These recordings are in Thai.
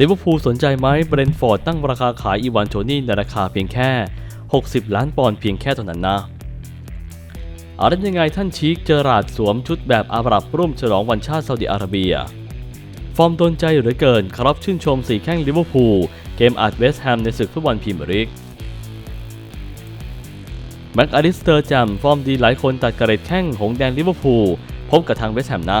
ลิเวอร์พูลสนใจไหมเบรนฟอร์ดตั้งราคาขายอีวานโทนี่ในราคาเพียงแค่ 60 ล้านปอนด์เพียงแค่เท่านั้นนะอะไรยังไงท่านชีคเจอราดสวมชุดแบบอาหรับร่วมฉลองวันชาติซาอุดิอาระเบีย ฟอร์มโดนใจเหลือเกินครับชื่นชมสีแข้งลิเวอร์พูลเกมอัดเวสต์แฮมในศึกฟุตบอลพรีเมียร์ลีกแม็กอลิสเตอร์จำฟอร์มดีหลายคนตัดกระเด็ดแข้งหงแดงลิเวอร์พูลพบกับทางเวสต์แฮมนะ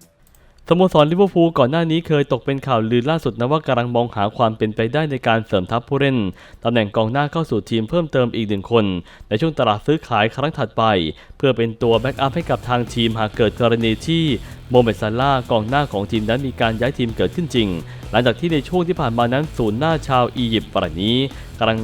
โมสรลิเวอร์พูลก่อนหน้านี้เคยตกเป็นข่าวลือล่าสุดนะว่ากำลังมองหาความเป็นไปได้ในการเสริมทัพผู้เล่นตำแหน่งกองหน้าเข้าสู่ทีมเพิ่มเติมอีกหนึ่งคน ในช่วงตลาดซื้อขายครั้งถัดไป เพื่อเป็นตัวแบ็กอัพให้กับทางทีมหากเกิดกรณีที่โมเมดซาร่ากองหน้าของทีมนั้นมีการย้ายทีมเกิดขึ้นจริง หลังจากที่ในช่วงที่ผ่านมานั้นศูนย์หน้าชาวอียิปต์ฝ่ายนี้กำลัง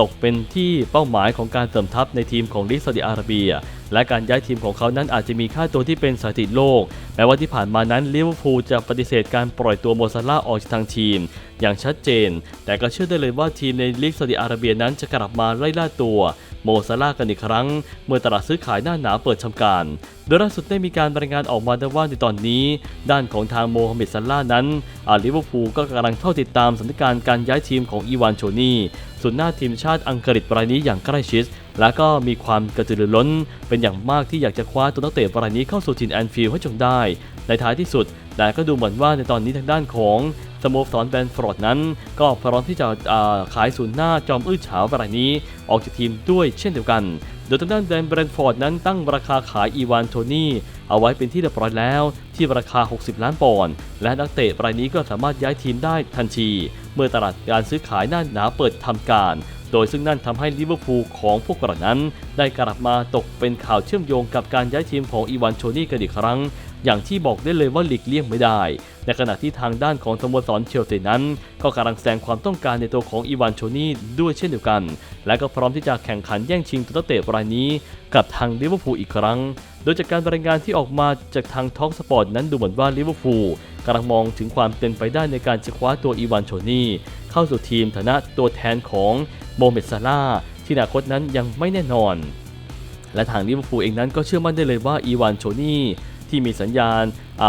ตกเป็นที่เป้าหมายของการเสริมทัพในทีมของลิซาอุดิอาระเบีย และการย้ายทีมของเขานั้นอาจจะมีค่าตัวที่เป็นสถิติโลก แม้ว่าที่ผ่านมานั้นลิเวอร์พูลจะปฏิเสธการปล่อยตัวโมซาร่าออกจากทางทีมอย่างชัดเจน แต่ก็เชื่อได้เลยว่าทีมในลีกซาอุดิอาระเบียนั้นจะกลับมาไล่ล่าตัวโมซาร่ากันอีกครั้ง เมื่อตลาดซื้อขายหน้าหนาวเปิดทำการ โดยล่าสุดได้มีการรายงานออกมานะว่าในตอนนี้ ด้านของทางโมฮัมเหม็ดซาร่านั้นอาลิเวอร์พูลก็กำลังเข้าติดตามสถานการณ์การย้ายทีมของอีวานโชนี่ส่วนหน้าทีมชาติอังกฤษรายนี้อย่างใกล้ชิดและก็มีความกระตือรือร้น เป็นอย่างมากที่อยากจะคว้าตัวนักเตะรายนี้เข้าสู่ทีมแอนฟิลด์ให้จงได้ ในท้ายที่สุด แต่ก็ดูเหมือนว่าในตอนนี้ทางด้านของสโมสรแบนฟอร์ดนั้น ก็พร้อมที่จะาขายศูนย์หน้าจอมอื้อฉาวรายนี้ ออกจากทีมด้วยเช่นเดียวกัน โดยทางด้านแบรนด์แบรนฟอร์ดนั้นตั้งราคาขายอีวานโทนี่เอาไว้เป็นที่เรียบร้อยแล้ว ที่ราคา 60 ล้านปอนด์และนักเตะรายนี้ก็สามารถย้ายทีมได้ทันที เมื่อตลาดการซื้อขายหน้าหนาเปิดทำการ โดยซึ่งนั่นทำให้ลิเวอร์พูลของพวกเรานั้น ได้กลับมาตกเป็นข่าวเชื่อมโยงกับการย้ายทีมของอีวานโชนี่กันอีกครั้ง อย่างที่บอกได้เลยว่าหลีกเลี่ยงไม่ได้ ในขณะที่ทางด้านของสโมสรเชลซีนั้น ก็กำลังแสดงความต้องการในตัวของอีวานโชนี่ด้วยเช่นเดียวกัน และก็พร้อมที่จะแข่งขันแย่งชิงตัวนักเตะรายนี้ กับทางลิเวอร์พูลอีกครั้ง โดยจากการรายงานที่ออกมาจากทางท็อกสปอร์ตนั้นดูเหมือนว่าลิเวอร์พูลกำลังมองถึงความเป็นไปได้ในการจะคว้าตัวอีวานโชนี่เข้าสู่ทีมฐานะตัวแทนของโมเมดซาร่าที่อนาคตนั้นยังไม่แน่นอน และทางลิเวอร์พูลเองนั้นก็เชื่อมั่นได้เลยว่าอีวานโชนี่ ที่มีสัญญาณ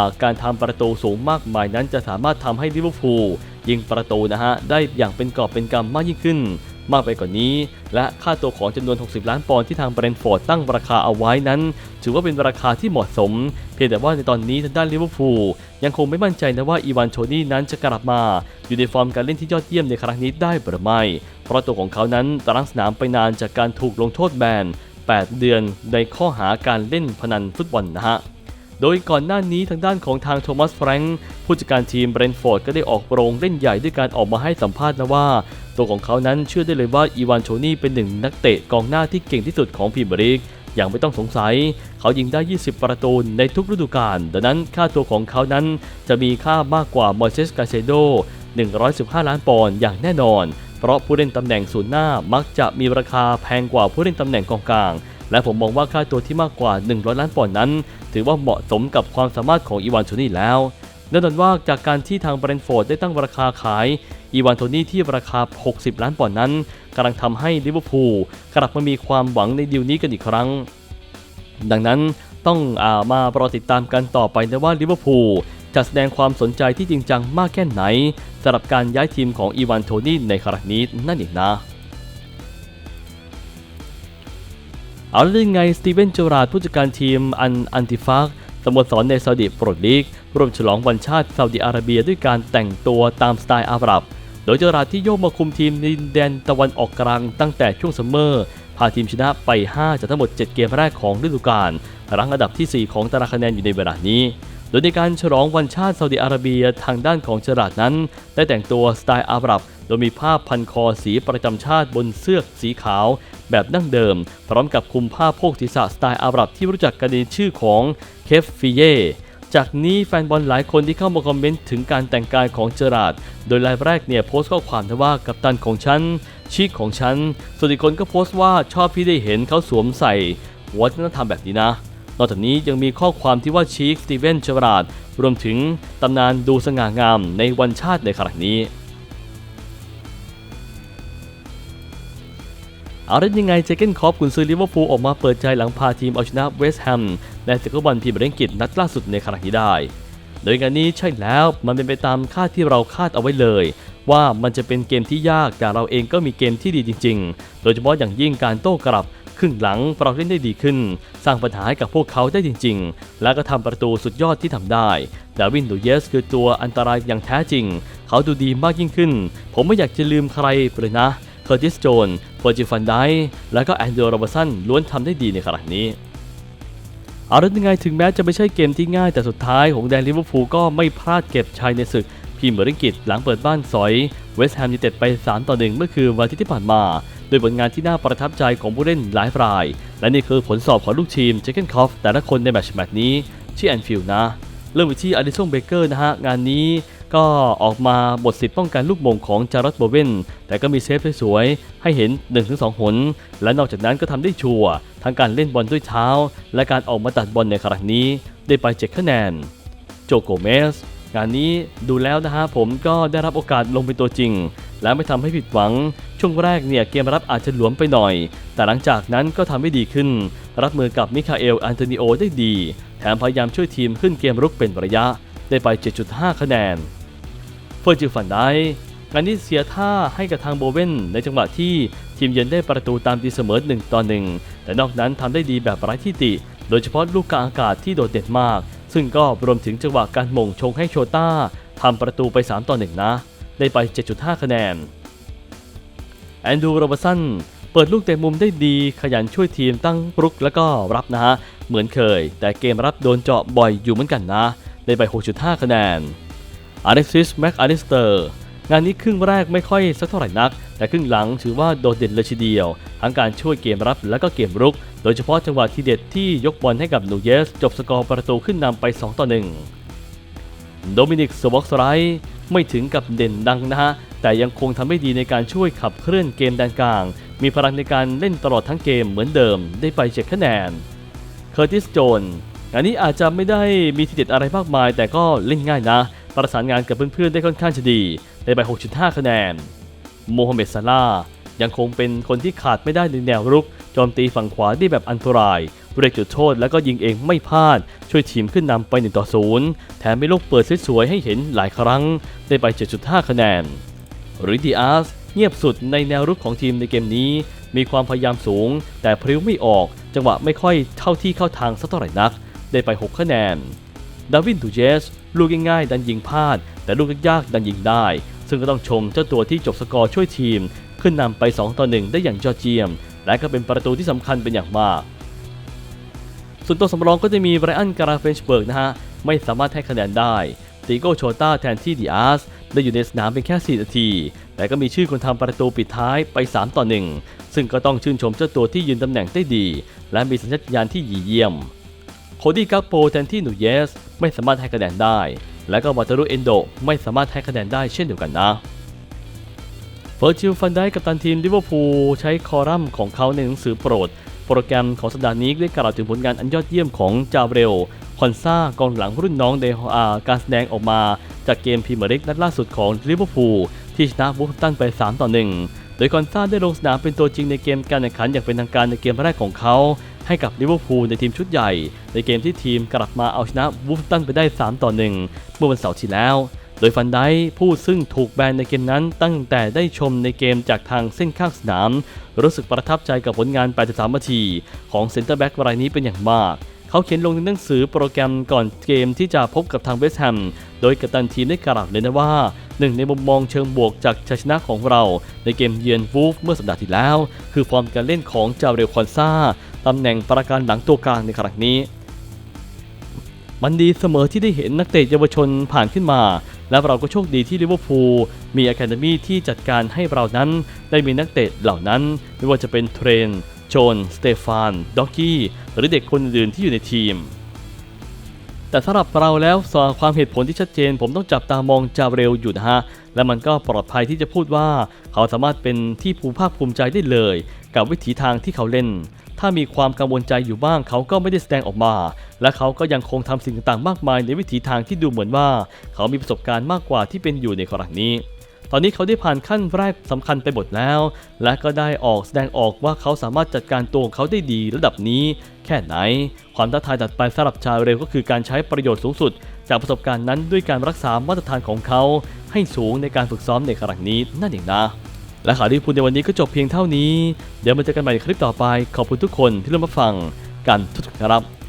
าการทำประตูสูงมากมายนั้นจะสามารถทำให้ลิเวอร์พูลยิงประตูนะฮะได้อย่างเป็นกอบเป็นกำมากยิ่งขึ้น มากไปกว่านนี้ และค่าตัวของจำนวน 60 ล้านปอนด์ที่ทางเบรนท์ฟอร์ดตั้งราคาเอาไว้นั้น ถือว่าเป็นราคาที่เหมาะสม เพียงแต่ว่าในตอนนี้ทางด้านลิเวอร์พูลยังคงไม่มั่นใจนะว่าอีวานโชนี่นั้นจะกลับมา อยู่ในฟอร์มการเล่นที่ยอดเยี่ยมในครั้งนี้ได้หรือไม่ เพราะตัวของเขานั้นตารางสนามไปนานจากการถูกลงโทษแบน8 เดือนในข้อหาการเล่นพนันฟุตบอลนะฮะ โดยก่อนหน้านี้ทางด้านของทางโทมัสแฟรงค์ผู้จัดการทีมเบรนฟอร์ดก็ได้ออกโรงเล่นใหญ่ด้วยการออกมาให้สัมภาษณ์นะว่า ตัวของเขานั้นเชื่อได้เลยว่าอีวานโชนี่เป็นหนึ่งนักเตะกองหน้าที่เก่งที่สุดของพรีเมียร์ลีกอย่างไม่ต้องสงสัย เขายิงได้ 20 ประตูในทุกฤดูกาลดังนั้นค่าตัวของเขานั้นจะมีค่ามากกว่ามอร์เซสกาเซโด 115 ล้านปอนด์อย่างแน่นอน เพราะผู้เล่นตำแหน่งศูนย์หน้ามักจะมีราคาแพงกว่าผู้เล่นตำแหน่งกองกลาง และผมมองว่าค่าตัวที่มากกว่า 100 ล้านปอนด์นั้น ถือว่าเหมาะสมกับความสามารถของอีวานโทนี่แล้วแน่นอนว่าจากการที่ทางเบรนท์ฟอร์ดได้ตั้งราคาขายอีวานโทนี่ที่ราคา 60 ล้านปอนด์นั้นกำลังทำให้ลิเวอร์พูลกลับมามีความหวังในดีลนี้กันอีกครั้ง ดังนั้นต้องอามารอติดตามกันต่อไปนะว่าลิเวอร์พูลจะแสดงความสนใจที่จริงจังมากแค่ไหนสำหรับการย้ายทีมของอีวานโทนี่ในครั้งนี้นั่นเองนะ เอาเรื่องไงสตีเวนเจอราร์ดผู้จัดการทีมอันอันติฟากสโมสรในซาอุดิโปรดลีกร่วมฉลองวันชาติซาอุดิอาระเบียด้วยการแต่งตัวตามสไตล์อาหรับ โดยเจอราร์ดที่โยกมาคุมทีมในดินแดนตะวันออกกลางตั้งแต่ช่วงซัมเมอร์พาทีมชนะไป 5 จากทั้งหมด 7 เกมแรกของฤดูกาลรั้งอันดับทีสี่4 ของตารางคะแนนอยู่ในเวลานี้ โดยในการฉลองวันชาติซาอุดิอาระเบียทางด้านของเจอราร์ดนั้น ได้แต่งตัวสไตล์อาหรับ โดยมีผ้าพันคอสีประจำชาติบนเสื้อสีขาว แบบดั้งเดิม พร้อมกับคุมผ้าโพกศีรษะสไตล์อาหรับที่รู้จักกันในชื่อของเคฟฟิเยจากนี้แฟนบอลหลายคนที่เข้ามาคอมเมนต์ถึงการแต่งกายของเจอราร์ดโดยรายแรกเนี่ยโพสต์ข้อความว่ากัปตันของฉันชีคของฉัน ส่วนอีกคนก็โพสต์ว่าชอบที่ได้เห็นเขาสวมใส่วัฒนธรรมแบบนี้นะ นอกจากนี้ยังมีข้อความที่ว่าชีคสตีเวนเจอราร์ดรวมถึงตำนานดูสง่างามในวันชาติในครั้งนี้ เอาได้ยังไงเจเกนคอปกุนซือลิเวอร์พูลออกมาเปิดใจหลังพาทีมเอาชนะเวสต์แฮมในศึกบอลพรีเมียร์ลีกนัดล่าสุดในครั้งนี้ได้ โดยงานนี้ใช่แล้วมันเป็นไปตามคาดที่เราคาดเอาไว้เลย ว่ามันจะเป็นเกมที่ยากแต่เราเองก็มีเกมที่ดีจริง ๆ โดยเฉพาะอย่างยิ่งการโต้กลับครึ่งหลังเราเล่นได้ดีขึ้น สร้างปัญหาให้กับพวกเขาได้จริง ๆ และก็ทำประตูสุดยอดที่ทำได้ดาวินดูเยสคือตัวอันตรายอย่างแท้จริง เขาดูดีมากยิ่งขึ้น ผมไม่อยากจะลืมใครเลยนะเคอร์ติสโจน เฟอร์จิฟันไดและก็แอนเดอร์โรบสันล้วนทำได้ดีในขณะนี้เอาละยังไงถึงแม้จะไม่ใช่เกมที่ง่ายแต่สุดท้ายของแดนลิเวอร์พูลก็ไม่พลาดเก็บชัยในศึกพรีเมียร์ลีกอังกฤษหลังเปิดบ้านสอยเวสต์แฮมยูไนเต็ดไป 3 ต่อ 1 เมื่อคืนวันทิตย์ที่ผ่านมา โดยผลงานที่น่าประทับใจของผู้เล่นหลายราย และนี่คือผลสอบของลูกทีมเจเกนคอฟแต่ละคนในแมตช์แมตช์นี้ที่แอนฟิลด์นะ เริ่มไปที่อลิสันเบเกอร์นะฮะ งานนี้ ก็ออกมาบทสิทธิ์ป้องกันลูกมงของจารอตโบเวนแต่ก็มีเซฟสวยๆ ให้เห็น 1-2 หน และนอกจากนั้นก็ทำได้ชัวร์ทั้งการเล่นบอลด้วยเท้า และการออกมาตัดบอลในครั้งนี้ได้ไป7คะแนน โจโกเมสงานนี้ดูแล้วนะฮะผมก็ได้รับโอกาสลงเป็นตัวจริง และไม่ทำให้ผิดหวัง ช่วงแรกเนี่ยเกมรับอาจจะหลวมไปหน่อย แต่หลังจากนั้นก็ทำให้ดีขึ้น รับมือกับมิคาเอลอันโตนิโอได้ดี แถมพยายามช่วยทีมขึ้นเกมรุกเป็นระยะ ได้ไป 7.5 คะแนน เฟอร์จิลฟันได้งานนี้เสียท่าให้กับทางโบเวนในจังหวะที่ทีมเยือนได้ประตูตามตีเสมอ1ต่อ1แต่นอกนั้นทำได้ดีแบบไร้ที่ติ โดยเฉพาะลูกกลางอากาศที่โดดเด่นมาก ซึ่งก็รวมถึงจังหวะการมงชงให้โชต้าทำประตูไป 3 ต่อ 1 นะ ได้ไป 7.5 คะแนน แอนดูโรบสันเปิดลูกเตะมุมได้ดีขยันช่วยทีมตั้งรุกแล้วก็รับนะฮะเหมือนเคย แต่เกมรับโดนเจาะบ่อยอยู่เหมือนกันนะ ได้ไป 6.5 คะแนนอเล็กซิสแม็กอลิสเตอร์งานนี้ครึ่งแรกไม่ค่อยสักเท่าไหร่นัก แต่ครึ่งหลังถือว่าโดดเด่นเลยทีเดียว ทั้งการช่วยเกมรับและก็เกมรุก โดยเฉพาะจังหวะที่เด็ดที่ยกบอลให้กับนูเยส จบสกอร์ประตูขึ้นนำไป 2 ต่อ 1 โดมินิกสวอกสไรไม่ถึงกับเด่นดังนะฮะ แต่ยังคงทำได้ดีในการช่วยขับเคลื่อนเกมแดนกลาง มีพลังในการเล่นตลอดทั้งเกมเหมือนเดิมได้ไป7คะแนน เคอร์ติสโจน งานนี้อาจจะไม่ได้มีทีเด็ดอะไรมากมาย แต่ก็เล่นง่ายนะ ประสานงานกับเพื่อนๆได้ค่อนข้างจะดีได้ไป6.5 คะแนน โมฮัมเหม็ดซาลายังคงเป็นคนที่ขาดไม่ได้ในแนวรุกโจมตีฝั่งขวาได้แบบอันตรายเรียกจุดโทษแล้วก็ยิงเองไม่พลาด ช่วยทีมขึ้นนำไป1ต่อ0แถมมีลูกเปิดสวยๆให้เห็นหลายครั้ง ได้ไป 7.5 คะแนนริดิอาสเงียบสุดในแนวรุกของทีมในเกมนี้ มีความพยายามสูง แต่พริ้วไม่ออก จังหวะไม่ค่อยเข้าที่เข้าทางสักเท่าไหร่นัก ได้ไป 6 คะแนน ดาวินดูเจส ลูกง่ายๆ ดันยิงพลาด แต่ลูกยากๆ ดันยิงได้ ซึ่งก็ต้องชมเจ้าตัวที่จบสกอร์ช่วยทีม ขึ้นนำไป 2 ต่อ 1 ได้อย่างยอดเยี่ยม และก็เป็นประตูที่สำคัญเป็นอย่างมาก ส่วนตัวสำรองก็จะมีไบรอันการาเฟนชเบิร์กนะฮะ ไม่สามารถให้คะแนนได้ติโกโชต้าแทนที่ดิอาสได้อยู่ในสนามเป็นแค่ 4 นาที แต่ก็มีชื่อคนทำประตูปิดท้ายไป 3 ต่อ 1 ซึ่งก็ต้องชื่นชมเจ้าตัวที่ยืนตำแหน่งได้ดี และมีสัญชาตญาณที่ยีเยี่ยม โคดี้กัปโปแทนที่หนูเยส ไม่สามารถให้คะแนนได้ และก็วาตารุเอนโดไม่สามารถให้คะแนนได้เช่นเดียวกันนะเฟอร์จิลฟันได้กับตันทีมลิเวอร์พูลใช้คอลัมน์ของเขาในหนังสือโปรด โปรแกรมของสัปดาห์นี้ได้กล่าวถึงผลงานอันยอดเยี่ยมของจาเรลคอนซากองหลังรุ่นน้องเดฮอาการแสดงออกมา จากเกมพรีเมียร์ลีกนัดล่าสุดของลิเวอร์พูลที่ชนะวูตันไป 3 ต่อ 1 โดยคอนซาได้ลงสนามเป็นตัวจริงในเกมการแข่งขันอย่างเป็นทางการในเกมแรกของเขา ให้กับลิเวอร์พูลในทีมชุดใหญ่ ในเกมที่ทีมกลับมาเอาชนะวูฟตันไปได้ 3 ต่อ 1 เมื่อวันเสาร์ที่แล้ว โดยฟันไดผู้ซึ่งถูกแบนในเกมนั้นตั้งแต่ได้ชมในเกมจากทางเส้นข้างสนาม รู้สึกประทับใจกับผลงาน 83 นาที ของเซ็นเตอร์แบ็กรายนี้เป็นอย่างมากเขาเขียนลงในหนังสือโปรแกรมก่อนเกมที่จะพบกับทางเวสต์แฮม โดยกัปตันทีมได้กล่าวเลยนะว่า หนึ่งในมุมมองเชิงบวกจากชัยชนะของเรา ในเกมเยือนวูฟเมื่อสัปดาห์ที่แล้ว คือฟอร์มการเล่นของจาเรลคอนซา ตำแหน่งประการหลังตัวกลางในครั้งนี้ มันดีเสมอที่ได้เห็นนักเตะเยาวชนผ่านขึ้นมา และเราก็โชคดีที่ลิเวอร์พูลมีอะคาเดมี่ที่จัดการให้เรานั้นได้มีนักเตะเหล่านั้น ไม่ว่าจะเป็นเทรนโจนสเตฟานด็อกกี้หรือเด็กคนอื่นที่อยู่ในทีมแต่สำหรับเราแล้วสำความเหตุผลที่ชัดเจน ผมต้องจับตามองจาเรลอยู่นะฮะ และมันก็ปลอดภัยที่จะพูดว่า เขาสามารถเป็นที่ภูมิภาคภูมิใจได้เลย กับวิถีทางที่เขาเล่น ถ้ามีความกังวลใจอยู่บ้างเขาก็ไม่ได้แสดงออกมา และเขาก็ยังคงทำสิ่งต่างๆมากมายในวิถีทางที่ดูเหมือนว่า เขามีประสบการณ์มากกว่าที่เป็นอยู่ในครั้งนี้ ตอนนี้เขาได้ผ่านขั้นแรกสำคัญไปหมดแล้ว และก็ได้ออกแสดงออกว่าเขาสามารถจัดการตัวของเขาได้ดีระดับนี้ แค่ไหน ความท้าทายตัดไปสำหรับชาเร็วก็คือการใช้ประโยชน์สูงสุด จากประสบการณ์นั้นด้วยการรักษามาตรฐานของเขา ให้สูงในการฝึกซ้อมในครั้งนี้นั่นเองนะ และข่าวที่พูดในวันนี้ก็จบเพียงเท่านี้ เดี๋ยวมาเจอกันใหม่ในคลิปต่อไป ขอบคุณทุกคนที่ร่วมมาฟังกันทุกท่านครับ